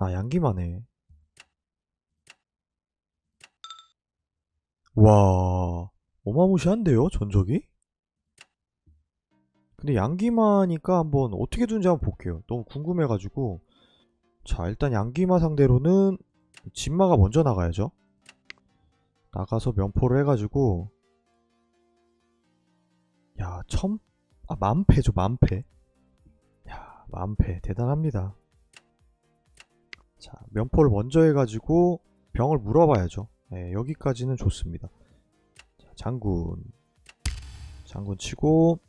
아, 양기만 해. 와, 어마무시한데요, 전적이? 근데 양기마니까 한번 어떻게 두는지 한번 볼게요. 너무 궁금해가지고. 자, 일단 양기마 상대로는 진마가 먼저 나가야죠. 나가서 면포를 해가지고. 야, 첨? 아, 만패죠, 만패. 야, 만패. 대단합니다. 자, 면포를 먼저 해가지고 병을 물어봐야죠. 네, 여기까지는 좋습니다. 자, 장군. 장군 치고.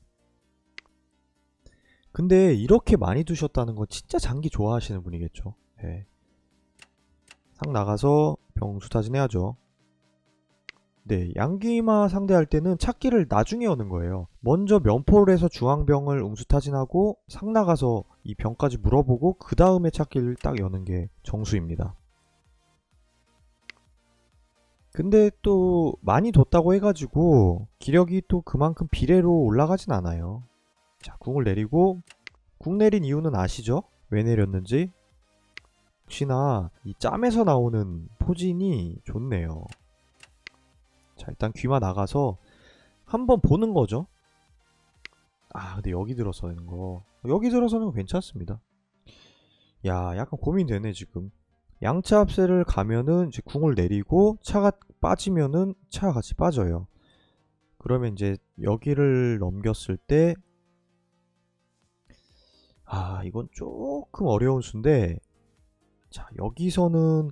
근데 이렇게 많이 두셨다는 건 진짜 장기 좋아하시는 분이겠죠. 네. 상 나가서 병 수타진 해야죠. 네, 양기마 상대할 때는 찾기를 나중에 여는 거예요. 먼저 면포를 해서 중앙병을 웅수타진하고 상 나가서 이 병까지 물어보고 그 다음에 찾기를 딱 여는 게 정수입니다. 근데 또 많이 뒀다고 해가지고 기력이 또 그만큼 비례로 올라가진 않아요. 자, 궁을 내리고 궁 내린 이유는 아시죠? 왜 내렸는지? 혹시나 이 짬에서 나오는 포진이 좋네요. 자, 일단 귀마 나가서 한번 보는 거죠. 아, 근데 여기 들어서는 거. 여기 들어서는 괜찮습니다. 야, 약간 고민되네, 지금. 양차 합세를 가면은 이제 궁을 내리고 차가 빠지면은 차가 같이 빠져요. 그러면 이제 여기를 넘겼을 때 아, 이건 조금 어려운 수인데 자, 여기서는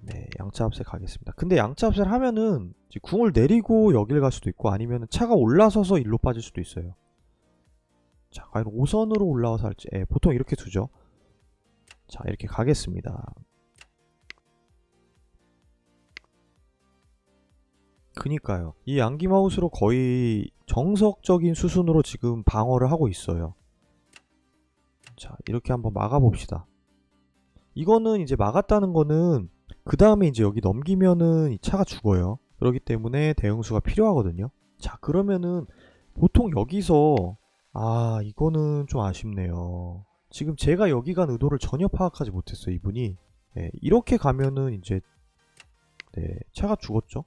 네, 양차 합세 가겠습니다. 근데 양차 합세를 하면은 궁을 내리고 여길 갈 수도 있고 아니면 차가 올라서서 일로 빠질 수도 있어요. 자, 과연 5선으로 올라와서 할지 예, 보통 이렇게 두죠. 자, 이렇게 가겠습니다. 그니까요. 이 양기마우스로 거의 정석적인 수순으로 지금 방어를 하고 있어요. 자, 이렇게 한번 막아봅시다. 이거는 이제 막았다는 거는 그 다음에 이제 여기 넘기면은 이 차가 죽어요. 그렇기 때문에 대응수가 필요하거든요. 자, 그러면은 보통 여기서 아, 이거는 좀 아쉽네요. 지금 제가 여기 간 의도를 전혀 파악하지 못했어요, 이분이. 네, 이렇게 가면은 이제 네, 차가 죽었죠.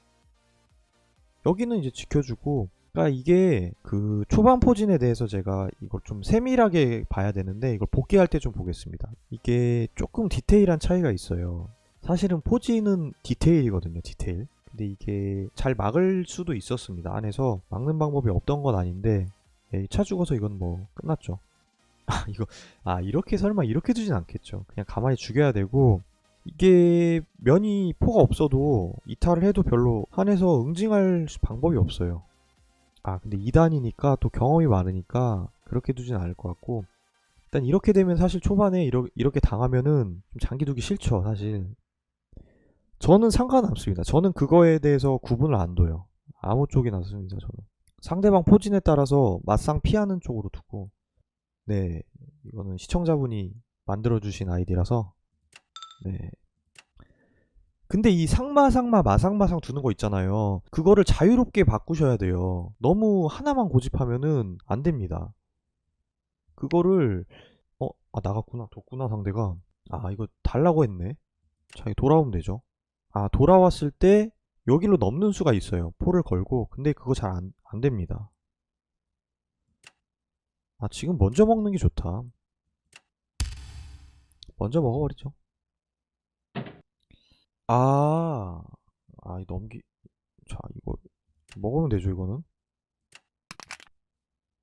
여기는 이제 지켜주고 그러니까 이게 그 초반 포진에 대해서 제가 이걸 좀 세밀하게 봐야 되는데 이걸 복귀할 때 좀 보겠습니다. 이게 조금 디테일한 차이가 있어요. 사실은 포진은 디테일이거든요, 디테일. 근데 이게 잘 막을 수도 있었습니다. 안에서 막는 방법이 없던 건 아닌데 예, 차 죽어서 이건 뭐 끝났죠. 아 이거 아 이렇게 설마 이렇게 두진 않겠죠. 그냥 가만히 죽여야 되고 이게 면이 포가 없어도 이탈을 해도 별로 한에서 응징할 방법이 없어요. 아 근데 2단이니까 또 경험이 많으니까 그렇게 두진 않을 것 같고 일단 이렇게 되면 사실 초반에 이러, 이렇게 당하면은 좀 장기 두기 싫죠 사실 저는 상관없습니다 저는 그거에 대해서 구분을 안 둬요 아무 쪽이나 씁니다 저는 상대방 포진에 따라서 맞상 피하는 쪽으로 두고 네 이거는 시청자분이 만들어주신 아이디라서 네 근데 이 상마 상마 마상마상 두는 거 있잖아요. 그거를 자유롭게 바꾸셔야 돼요. 너무 하나만 고집하면은 안 됩니다. 그거를 어, 아 나갔구나. 뒀구나 상대가. 아, 이거 달라고 했네. 자, 이거 돌아오면 되죠. 아, 돌아왔을 때 여기로 넘는 수가 있어요. 포를 걸고. 근데 그거 잘 안 안 됩니다. 아, 지금 먼저 먹는 게 좋다. 먼저 먹어버리죠. 아, 아, 이 넘기, 자, 이거, 먹으면 되죠, 이거는.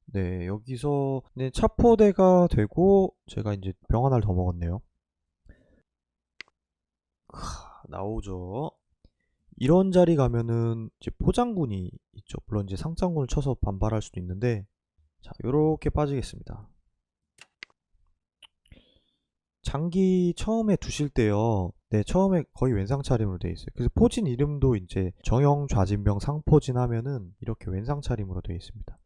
네, 여기서, 네, 차포대가 되고, 제가 이제 병 하나를 더 먹었네요. 나오죠. 이런 자리 가면은, 이제 포장군이 있죠. 물론 이제 상장군을 쳐서 반발할 수도 있는데, 자, 요렇게 빠지겠습니다. 장기 처음에 두실 때요. 네, 처음에 거의 왼상 차림으로 되어 있어요. 그래서 포진 이름도 이제 정형 좌진병 상포진 하면은 이렇게 왼상 차림으로 되어 있습니다.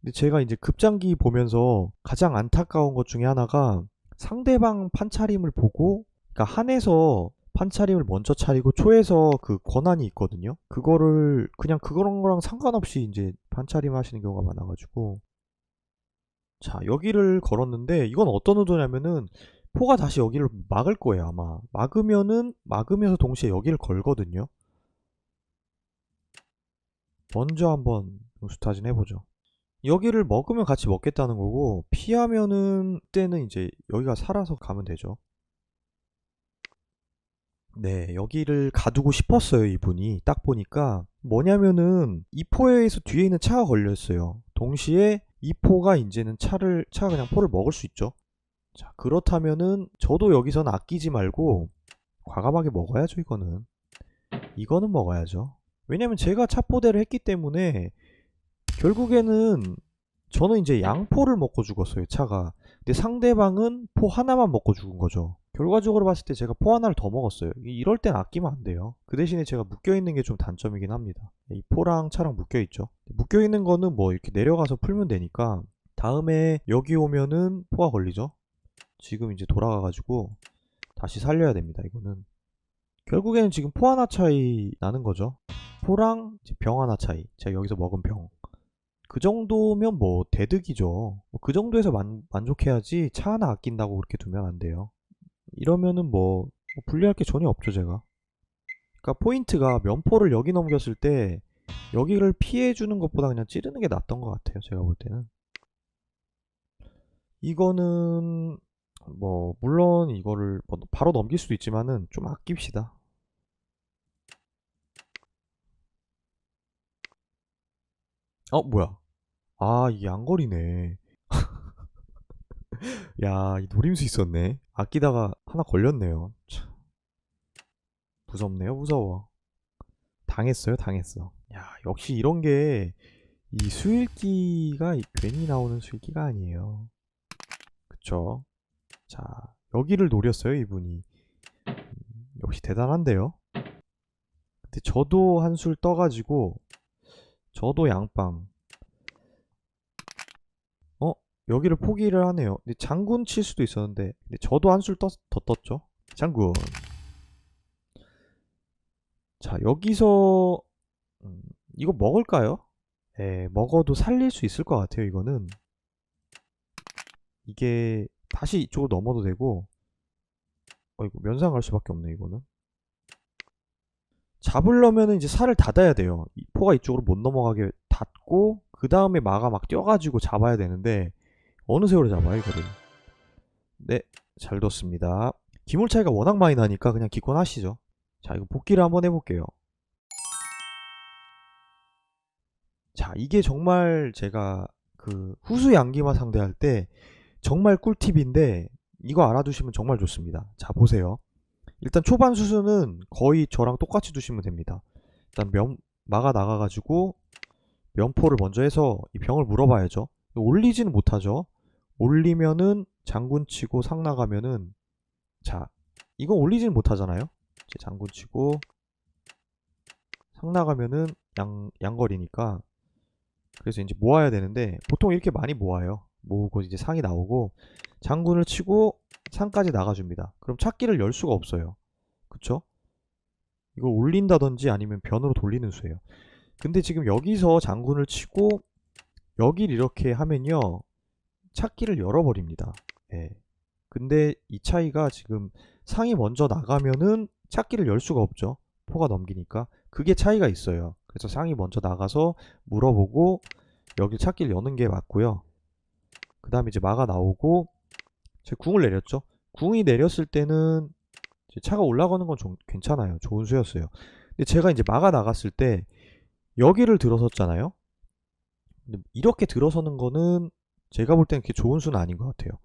근데 제가 이제 급장기 보면서 가장 안타까운 것 중에 하나가 상대방 판차림을 보고 그러니까 한에서 판차림을 먼저 차리고 초에서 그 권한이 있거든요. 그거를 그냥 그런 거랑 상관없이 이제 판차림 하시는 경우가 많아가지고. 자 여기를 걸었는데 이건 어떤 의도냐면은 포가 다시 여기를 막을 거예요 아마. 막으면은 막으면서 동시에 여기를 걸거든요. 먼저 한번 스타진 해보죠. 여기를 먹으면 같이 먹겠다는 거고 피하면은 그때는 이제 여기가 살아서 가면 되죠 네 여기를 가두고 싶었어요 이분이. 딱 보니까 뭐냐면은 이 포에서 뒤에 있는 차가 걸려있어요. 동시에 이 포가 이제는 차를 차가 그냥 포를 먹을 수 있죠. 자 그렇다면은 저도 여기서는 아끼지 말고 과감하게 먹어야죠 이거는. 이거는 먹어야죠. 왜냐면 제가 차포대를 했기 때문에 결국에는 저는 이제 양포를 먹고 죽었어요 차가. 근데 상대방은 포 하나만 먹고 죽은 거죠 결과적으로 봤을 때 제가 포 하나를 더 먹었어요. 이- 이럴 땐 아끼면 안 돼요. 그 대신에 제가 묶여있는 게 좀 단점이긴 합니다. 이 포랑 차랑 묶여있죠. 묶여있는 거는 뭐 이렇게 내려가서 풀면 되니까 다음에 여기 오면은 포가 걸리죠? 지금 이제 돌아가가지고 다시 살려야 됩니다 이거는. 결국에는 지금 포 하나 차이 나는 거죠. 포랑 병 하나 차이. 제가 여기서 먹은 병. 그 정도면 뭐 대득이죠. 뭐그 정도에서 만, 만족해야지 차 하나 아낀다고 그렇게 두면 안 돼요. 이러면은 뭐, 뭐 불리할 게 전혀 없죠, 제가. 그러니까 포인트가 면포를 여기 넘겼을 때 여기를 피해 주는 것보다 그냥 찌르는 게 낫던 것 같아요, 제가 볼 때는. 이거는 뭐 물론 이거를 뭐 바로 넘길 수도 있지만은 좀 아낍시다. 어, 뭐야? 아, 이게 양거리네. 야, 이 노림수 있었네. 아끼다가 하나 걸렸네요. 참. 무섭네요, 무서워. 당했어요, 당했어. 야, 역시 이런 게 이 수일기가 이- 괜히 나오는 수일기가 아니에요. 그쵸? 자, 여기를 노렸어요, 이분이. 음, 역시 대단한데요? 근데 저도 한술 떠가지고, 저도 양빵. 어? 여기를 포기를 하네요. 근데 장군 칠 수도 있었는데, 저도 한술 더 떴죠? 장군. 자, 여기서, 음, 이거 먹을까요? 예, 먹어도 살릴 수 있을 것 같아요, 이거는. 이게, 다시 이쪽으로 넘어도 되고, 어, 이거 면상 갈 수밖에 없네, 이거는. 잡으려면은 이제 살을 닫아야 돼요. 이 포가 이쪽으로 못 넘어가게 닫고, 그 다음에 마가 막 뛰어가지고 잡아야 되는데, 어느 세월에 잡아요, 이거를. 네, 잘 뒀습니다. 기물 차이가 워낙 많이 나니까 그냥 기권하시죠. 자, 이거 복귀를 한번 해볼게요. 자, 이게 정말 제가 그 후수 양기마 상대할 때 정말 꿀팁인데 이거 알아두시면 정말 좋습니다. 자, 보세요. 일단 초반 수수는 거의 저랑 똑같이 두시면 됩니다. 일단 면 막아 나가가지고 면포를 먼저 해서 이 병을 물어봐야죠. 올리지는 못하죠. 올리면은 장군 치고 상 나가면은 자 이거 올리지는 못하잖아요. 이제 장군 치고 상 나가면은 양 양거리니까 그래서 이제 모아야 되는데 보통 이렇게 많이 모아요. 모으고 이제 상이 나오고 장군을 치고 상까지 나가줍니다. 그럼 찾기를 열 수가 없어요. 그쵸? 이걸 올린다든지 아니면 변으로 돌리는 수예요. 근데 지금 여기서 장군을 치고 여길 이렇게 하면요. 찾기를 열어버립니다. 예. 근데 이 차이가 지금 상이 먼저 나가면은 찾기를 열 수가 없죠. 포가 넘기니까. 그게 차이가 있어요. 그래서 상이 먼저 나가서 물어보고 여기 찾기를 여는 게 맞고요. 그 다음에 이제 마가 나오고 제 궁을 내렸죠. 궁이 내렸을 때는 차가 올라가는 건 좀 괜찮아요. 좋은 수였어요. 근데 제가 이제 마가 나갔을 때 여기를 들어섰잖아요. 이렇게 들어서는 거는 제가 볼 때는 그렇게 좋은 수는 아닌 것 같아요.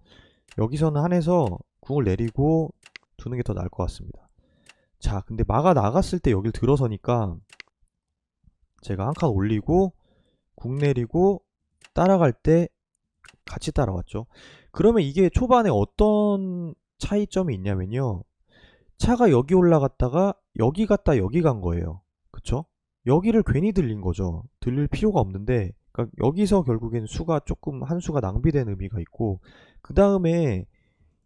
여기서는 한해서 궁을 내리고 두는 게 더 나을 것 같습니다. 자, 근데 마가 나갔을 때 여길 들어서니까 제가 한 칸 올리고 궁 내리고 따라갈 때 같이 따라왔죠. 그러면 이게 초반에 어떤 차이점이 있냐면요. 차가 여기 올라갔다가 여기 갔다 여기 간 거예요. 그쵸? 여기를 괜히 들린 거죠. 들릴 필요가 없는데 그러니까 여기서 결국엔 수가 조금 한 수가 낭비된 의미가 있고 그 다음에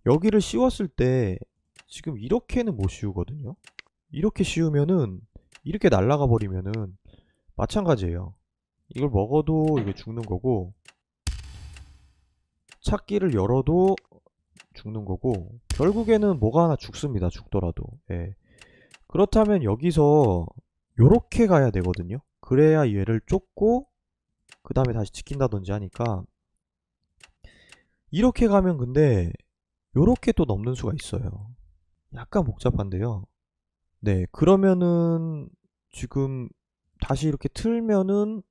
여기를 씌웠을 때 지금 이렇게는 못 씌우거든요. 이렇게 씌우면은 이렇게 날아가 버리면은 마찬가지예요. 이걸 먹어도 이게 죽는 거고 찾기를 열어도 죽는 거고 결국에는 뭐가 하나 죽습니다. 죽더라도. 예. 그렇다면 여기서 요렇게 가야 되거든요. 그래야 얘를 쫓고 그 다음에 다시 지킨다든지 하니까 이렇게 가면 근데 요렇게 또 넘는 수가 있어요. 약간 복잡한데요. 네, 그러면은 지금 다시 이렇게 틀면은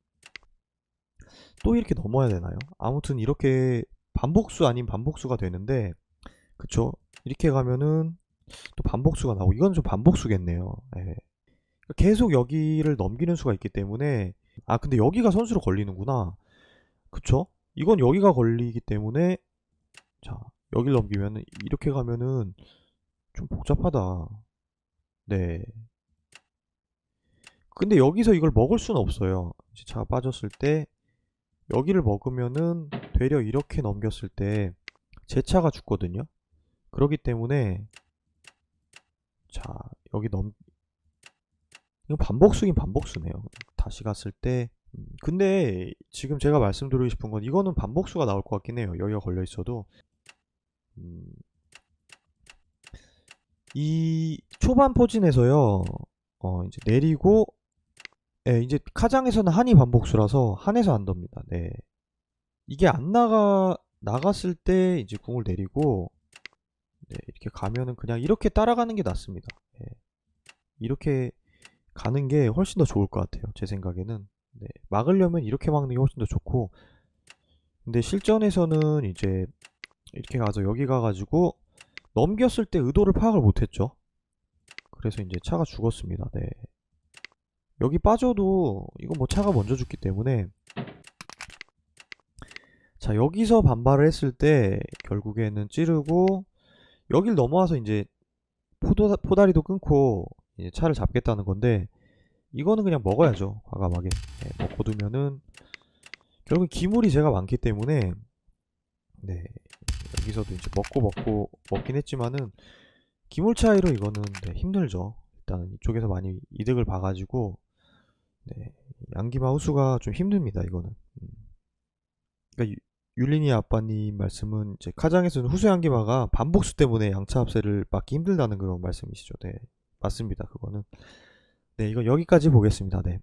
또 이렇게 넘어야 되나요? 아무튼 이렇게 반복수 아닌 반복수가 되는데 그쵸? 이렇게 가면은 또 반복수가 나오고 이건 좀 반복수겠네요. 예. 계속 여기를 넘기는 수가 있기 때문에 아 근데 여기가 선수로 걸리는구나. 그쵸? 이건 여기가 걸리기 때문에 자 여기를 넘기면은 이렇게 가면은 좀 복잡하다. 네. 근데 여기서 이걸 먹을 수는 없어요. 차가 빠졌을 때 여기를 먹으면은 되려 이렇게 넘겼을 때 제 차가 죽거든요. 그렇기 때문에 자 여기 넘 이거 반복수긴 반복수네요. 다시 갔을 때 음, 근데 지금 제가 말씀드리고 싶은 건 이거는 반복수가 나올 것 같긴 해요. 여기가 걸려 있어도 음, 이 초반 포진에서요. 어 이제 내리고 예, 이제 카장에서는 한이 반복수라서 한에서 안 dob니다. 네. 이게 안 나가 나갔을 때 이제 궁을 내리고 네, 이렇게 가면은 그냥 이렇게 따라가는 게 낫습니다. 예. 이렇게 가는 게 훨씬 더 좋을 것 같아요. 제 생각에는. 네, 막으려면 이렇게 막는 게 훨씬 더 좋고 근데 실전에서는 이제 이렇게 가서 여기 가가지고 넘겼을 때 의도를 파악을 못했죠. 그래서 이제 차가 죽었습니다. 네. 여기 빠져도 이거 뭐 차가 먼저 죽기 때문에 자 여기서 반발을 했을 때 결국에는 찌르고 여길 넘어와서 이제 포도, 포다리도 끊고 차를 잡겠다는 건데 이거는 그냥 먹어야죠 과감하게. 네, 먹고 두면은 결국 기물이 제가 많기 때문에 네 여기서도 이제 먹고 먹고 먹긴 했지만은 기물 차이로 이거는 네, 힘들죠. 일단은 이쪽에서 많이 이득을 봐가지고 네, 양기마 우수가 좀 힘듭니다 이거는. 음. 그러니까 유, 율리니 아빠님 말씀은 이제 카장에서는 후수 양기마가 반복수 때문에 양차 합세를 막기 힘들다는 그런 말씀이시죠. 네 맞습니다 그거는. 네 이거 여기까지 보겠습니다. 네